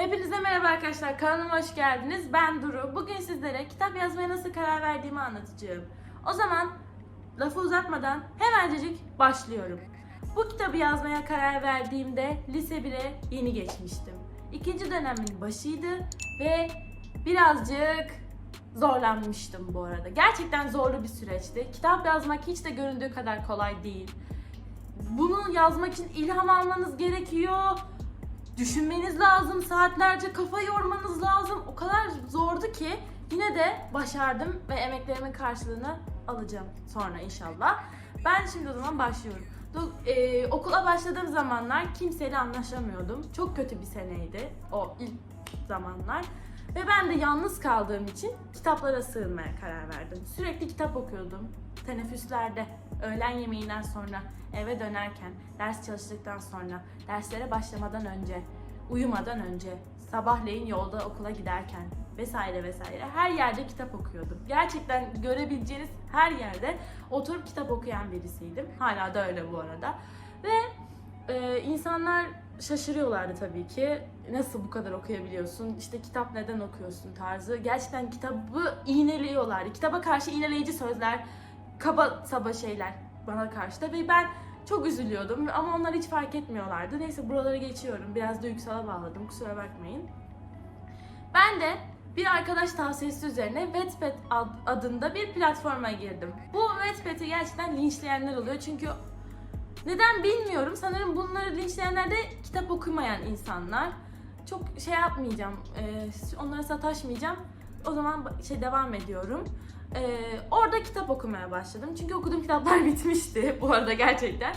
Hepinize merhaba arkadaşlar. Kanalıma hoş geldiniz. Ben Duru. Bugün sizlere kitap yazmaya nasıl karar verdiğimi anlatacağım. O zaman lafı uzatmadan hemencecik başlıyorum. Bu kitabı yazmaya karar verdiğimde lise 1'e yeni geçmiştim. İkinci dönemin başıydı ve birazcık zorlanmıştım bu arada. Gerçekten zorlu bir süreçti. Kitap yazmak hiç de göründüğü kadar kolay değil. Bunu yazmak için ilham almanız gerekiyor düşünmeniz lazım, saatlerce kafa yormanız lazım. O kadar zordu ki yine de başardım ve emeklerimin karşılığını alacağım sonra inşallah. Ben şimdi o zaman başlıyorum. Do- e, okula başladığım zamanlar kimseyle anlaşamıyordum. Çok kötü bir seneydi o ilk zamanlar. Ve ben de yalnız kaldığım için kitaplara sığınmaya karar verdim. Sürekli kitap okuyordum. Teneffüslerde, öğlen yemeğinden sonra, eve dönerken, ders çalıştıktan sonra, derslere başlamadan önce, uyumadan önce, sabahleyin yolda okula giderken vesaire vesaire her yerde kitap okuyordum. Gerçekten görebileceğiniz her yerde oturup kitap okuyan birisiydim. Hala da öyle bu arada. Ve e, insanlar şaşırıyorlardı tabii ki. Nasıl bu kadar okuyabiliyorsun? İşte kitap neden okuyorsun tarzı. Gerçekten kitabı iğneliyorlardı. Kitaba karşı iğneleyici sözler, kaba saba şeyler bana karşı da ve ben çok üzülüyordum ama onlar hiç fark etmiyorlardı. Neyse buraları geçiyorum. Biraz duygusala bağladım. Kusura bakmayın. Ben de bir arkadaş tavsiyesi üzerine Wattpad ad- adında bir platforma girdim. Bu Wattpad'i gerçekten linçleyenler oluyor çünkü neden bilmiyorum. Sanırım bunları linçleyenler de kitap okumayan insanlar. Çok şey yapmayacağım, e, onlara sataşmayacağım. O zaman şey devam ediyorum. E, orada kitap okumaya başladım. Çünkü okuduğum kitaplar bitmişti bu arada gerçekten.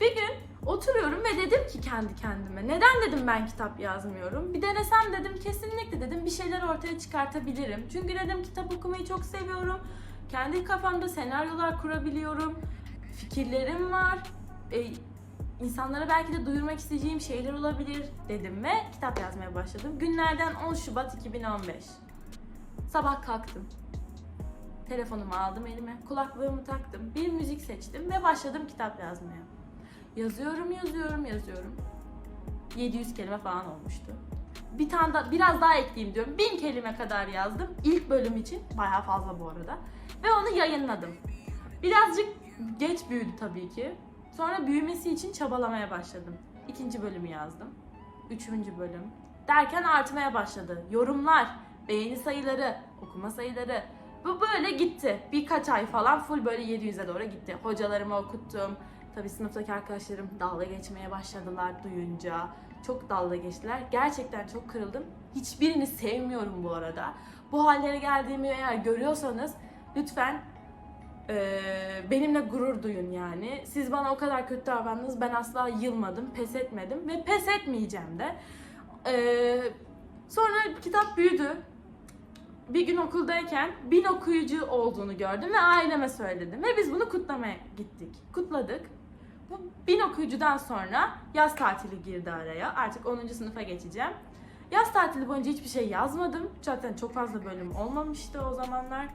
Bir gün oturuyorum ve dedim ki kendi kendime neden dedim ben kitap yazmıyorum? Bir denesem dedim kesinlikle dedim bir şeyler ortaya çıkartabilirim. Çünkü dedim kitap okumayı çok seviyorum. Kendi kafamda senaryolar kurabiliyorum. Fikirlerim var. E, insanlara belki de duyurmak isteyeceğim şeyler olabilir dedim ve kitap yazmaya başladım. Günlerden 10 Şubat 2015. Sabah kalktım. Telefonumu aldım elime, kulaklığımı taktım, bir müzik seçtim ve başladım kitap yazmaya. Yazıyorum, yazıyorum, yazıyorum. 700 kelime falan olmuştu. Bir tane da biraz daha ekleyeyim diyorum. 1000 kelime kadar yazdım. İlk bölüm için bayağı fazla bu arada. Ve onu yayınladım. Birazcık geç büyüdü tabii ki. Sonra büyümesi için çabalamaya başladım. İkinci bölümü yazdım. Üçüncü bölüm. Derken artmaya başladı. Yorumlar, beğeni sayıları, okuma sayıları. Bu böyle gitti. Birkaç ay falan full böyle 700'e doğru gitti. Hocalarıma okuttum. Tabii sınıftaki arkadaşlarım dalga geçmeye başladılar duyunca. Çok dalga geçtiler. Gerçekten çok kırıldım. Hiçbirini sevmiyorum bu arada. Bu hallere geldiğimi eğer görüyorsanız lütfen eee, benimle gurur duyun yani. Siz bana o kadar kötü davrandınız. Ben asla yılmadım, pes etmedim ve pes etmeyeceğim de. Eee, sonra kitap büyüdü bir gün okuldayken bin okuyucu olduğunu gördüm ve aileme söyledim. Ve biz bunu kutlamaya gittik. Kutladık. Bu bin okuyucudan sonra yaz tatili girdi araya. Artık 10. sınıfa geçeceğim. Yaz tatili boyunca hiçbir şey yazmadım. Zaten çok fazla bölüm olmamıştı o zamanlar.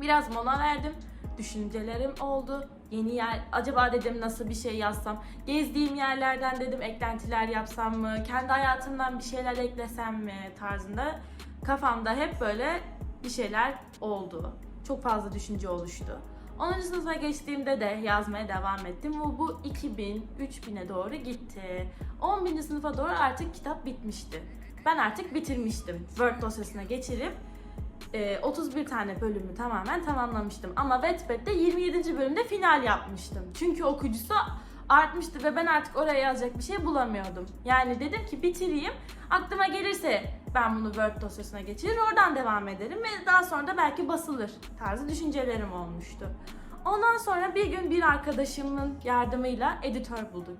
Biraz mola verdim. Düşüncelerim oldu. Yeni yer, acaba dedim nasıl bir şey yazsam. Gezdiğim yerlerden dedim eklentiler yapsam mı? Kendi hayatımdan bir şeyler eklesem mi tarzında kafamda hep böyle bir şeyler oldu. Çok fazla düşünce oluştu. 10. sınıfa geçtiğimde de yazmaya devam ettim. Bu, bu 2000, 3000'e doğru gitti. 11. sınıfa doğru artık kitap bitmişti. Ben artık bitirmiştim. Word dosyasına geçirip e, 31 tane bölümü tamamen tamamlamıştım. Ama Wattpad'de 27. bölümde final yapmıştım. Çünkü okuyucusu artmıştı ve ben artık oraya yazacak bir şey bulamıyordum. Yani dedim ki bitireyim. Aklıma gelirse ben bunu Word dosyasına geçirir, oradan devam ederim ve daha sonra da belki basılır tarzı düşüncelerim olmuştu. Ondan sonra bir gün bir arkadaşımın yardımıyla editör bulduk.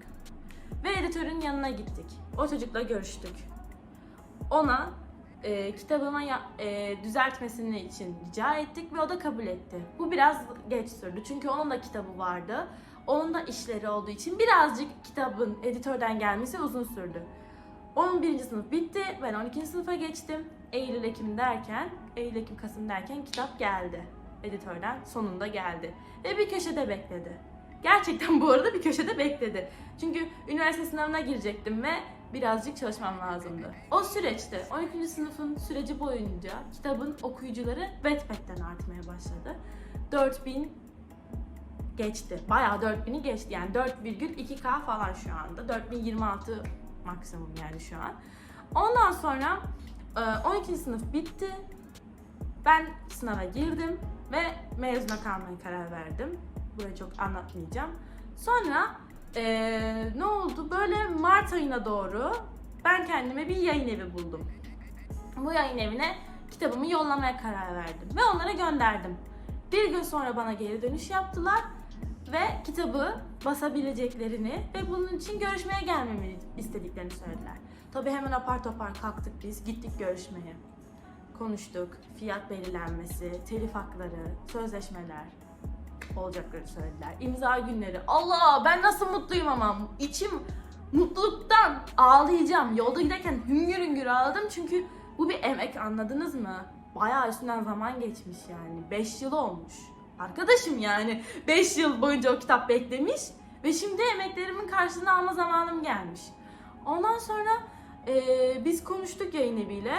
Ve editörün yanına gittik. O çocukla görüştük. Ona e, kitabıma ya- e, düzeltmesini için rica ettik ve o da kabul etti. Bu biraz geç sürdü çünkü onun da kitabı vardı. Onun da işleri olduğu için birazcık kitabın editörden gelmesi uzun sürdü. 11. sınıf bitti. Ben 12. sınıfa geçtim. Eylül Ekim derken, Eylül Ekim Kasım derken kitap geldi. Editörden sonunda geldi. Ve bir köşede bekledi. Gerçekten bu arada bir köşede bekledi. Çünkü üniversite sınavına girecektim ve birazcık çalışmam lazımdı. O süreçte 12. sınıfın süreci boyunca kitabın okuyucuları Wattpad'den artmaya başladı. 4000 geçti. Bayağı 4000'i geçti. Yani 4,2K falan şu anda. 4026 maksimum yani şu an. Ondan sonra e, 12. sınıf bitti. Ben sınava girdim ve mezuna kalmaya karar verdim. Burayı çok anlatmayacağım. Sonra e, ne oldu? Böyle Mart ayına doğru ben kendime bir yayın evi buldum. Bu yayın evine kitabımı yollamaya karar verdim ve onlara gönderdim. Bir gün sonra bana geri dönüş yaptılar ve kitabı basabileceklerini ve bunun için görüşmeye gelmemi istediklerini söylediler. Tabii hemen apar topar kalktık biz, gittik görüşmeye. Konuştuk, fiyat belirlenmesi, telif hakları, sözleşmeler olacaklarını söylediler. İmza günleri. Allah ben nasıl mutluyum ama içim mutluluktan ağlayacağım. Yolda giderken hüngür hüngür ağladım çünkü bu bir emek anladınız mı? Bayağı üstünden zaman geçmiş yani. 5 yıl olmuş. Arkadaşım yani 5 yıl boyunca o kitap beklemiş ve şimdi emeklerimin karşılığını alma zamanım gelmiş. Ondan sonra eee, biz konuştuk yayın eviyle.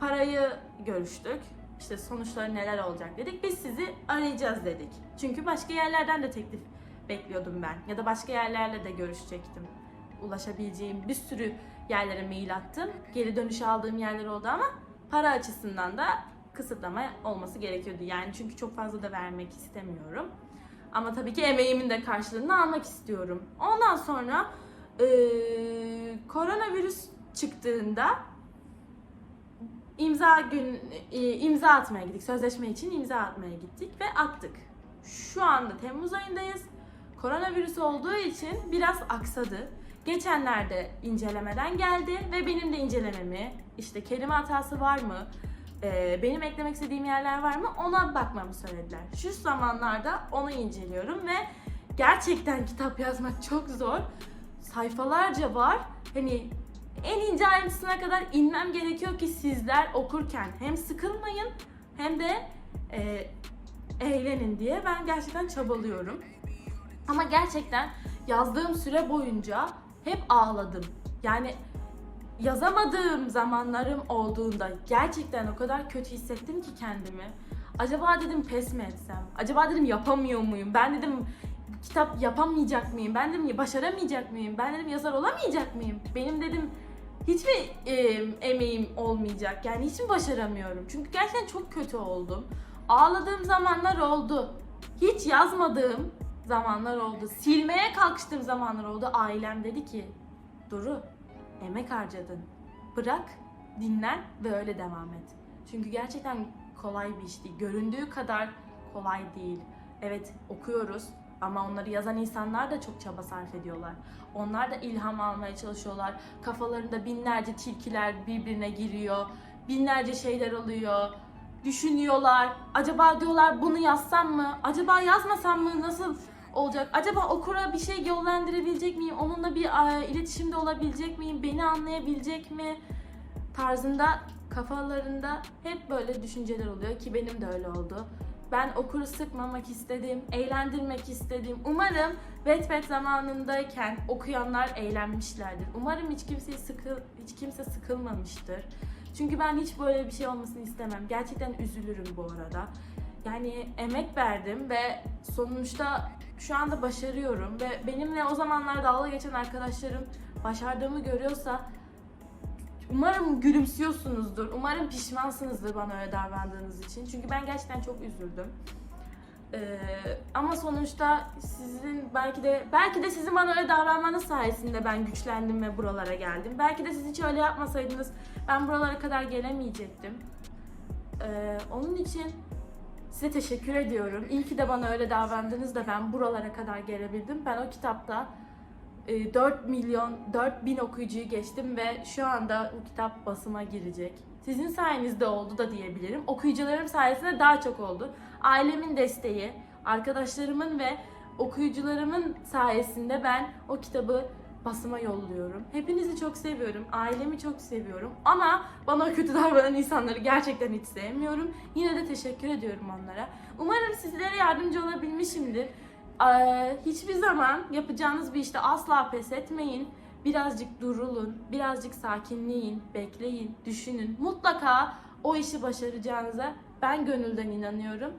Parayı görüştük. İşte sonuçları neler olacak dedik. Biz sizi arayacağız dedik. Çünkü başka yerlerden de teklif bekliyordum ben. Ya da başka yerlerle de görüşecektim. Ulaşabileceğim bir sürü yerlere mail attım. Geri dönüş aldığım yerler oldu ama para açısından da kısıtlama olması gerekiyordu. Yani çünkü çok fazla da vermek istemiyorum. Ama tabii ki emeğimin de karşılığını almak istiyorum. Ondan sonra eee, koronavirüs çıktığında imza gün e, imza atmaya gittik. Sözleşme için imza atmaya gittik ve attık. Şu anda Temmuz ayındayız. Koronavirüs olduğu için biraz aksadı. Geçenlerde incelemeden geldi ve benim de incelememi, işte kelime hatası var mı, e, benim eklemek istediğim yerler var mı ona bakmamı söylediler. Şu zamanlarda onu inceliyorum ve gerçekten kitap yazmak çok zor. Sayfalarca var. Hani en ince ayrıntısına kadar inmem gerekiyor ki sizler okurken hem sıkılmayın hem de e, eğlenin diye ben gerçekten çabalıyorum. Ama gerçekten yazdığım süre boyunca hep ağladım. Yani yazamadığım zamanlarım olduğunda gerçekten o kadar kötü hissettim ki kendimi. Acaba dedim pes mi etsem? Acaba dedim yapamıyor muyum? Ben dedim kitap yapamayacak mıyım? Ben dedim başaramayacak mıyım? Ben dedim yazar olamayacak mıyım? Benim dedim hiç mi e, emeğim olmayacak? Yani hiç mi başaramıyorum? Çünkü gerçekten çok kötü oldum. Ağladığım zamanlar oldu. Hiç yazmadığım zamanlar oldu. Silmeye kalkıştığım zamanlar oldu. Ailem dedi ki Duru emek harcadın. Bırak, dinlen ve öyle devam et. Çünkü gerçekten kolay bir iş değil. Göründüğü kadar kolay değil. Evet okuyoruz ama onları yazan insanlar da çok çaba sarf ediyorlar. Onlar da ilham almaya çalışıyorlar. Kafalarında binlerce tilkiler birbirine giriyor. Binlerce şeyler oluyor. Düşünüyorlar. Acaba diyorlar bunu yazsam mı? Acaba yazmasam mı? Nasıl olacak? Acaba okura bir şey yönlendirebilecek miyim? Onunla bir e, iletişimde olabilecek miyim? Beni anlayabilecek mi? Tarzında kafalarında hep böyle düşünceler oluyor ki benim de öyle oldu. Ben okuru sıkmamak istedim, eğlendirmek istedim. Umarım Wattpad zamanındayken okuyanlar eğlenmişlerdir. Umarım hiç kimse sıkıl hiç kimse sıkılmamıştır. Çünkü ben hiç böyle bir şey olmasını istemem. Gerçekten üzülürüm bu arada. Yani emek verdim ve sonuçta şu anda başarıyorum ve benimle o zamanlar dalga geçen arkadaşlarım başardığımı görüyorsa umarım gülümsüyorsunuzdur. Umarım pişmansınızdır bana öyle davrandığınız için. Çünkü ben gerçekten çok üzüldüm. Ee, ama sonuçta sizin belki de belki de sizin bana öyle davranmanız sayesinde ben güçlendim ve buralara geldim. Belki de siz hiç öyle yapmasaydınız ben buralara kadar gelemeyecektim. Ee, onun için size teşekkür ediyorum. İyi ki de bana öyle davrandınız da ben buralara kadar gelebildim. Ben o kitapta 4 milyon, 4 bin okuyucuyu geçtim ve şu anda bu kitap basıma girecek. Sizin sayenizde oldu da diyebilirim. Okuyucularım sayesinde daha çok oldu. Ailemin desteği, arkadaşlarımın ve okuyucularımın sayesinde ben o kitabı basıma yolluyorum. Hepinizi çok seviyorum. Ailemi çok seviyorum. Ama bana kötü davranan insanları gerçekten hiç sevmiyorum. Yine de teşekkür ediyorum onlara. Umarım sizlere yardımcı olabilmişimdir. Ee, hiçbir zaman yapacağınız bir işte asla pes etmeyin. birazcık durulun, birazcık sakinleyin, bekleyin, düşünün. Mutlaka o işi başaracağınıza ben gönülden inanıyorum.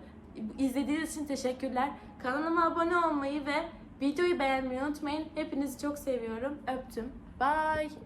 İzlediğiniz için teşekkürler. Kanalıma abone olmayı ve videoyu beğenmeyi unutmayın. Hepinizi çok seviyorum. Öptüm. Bye.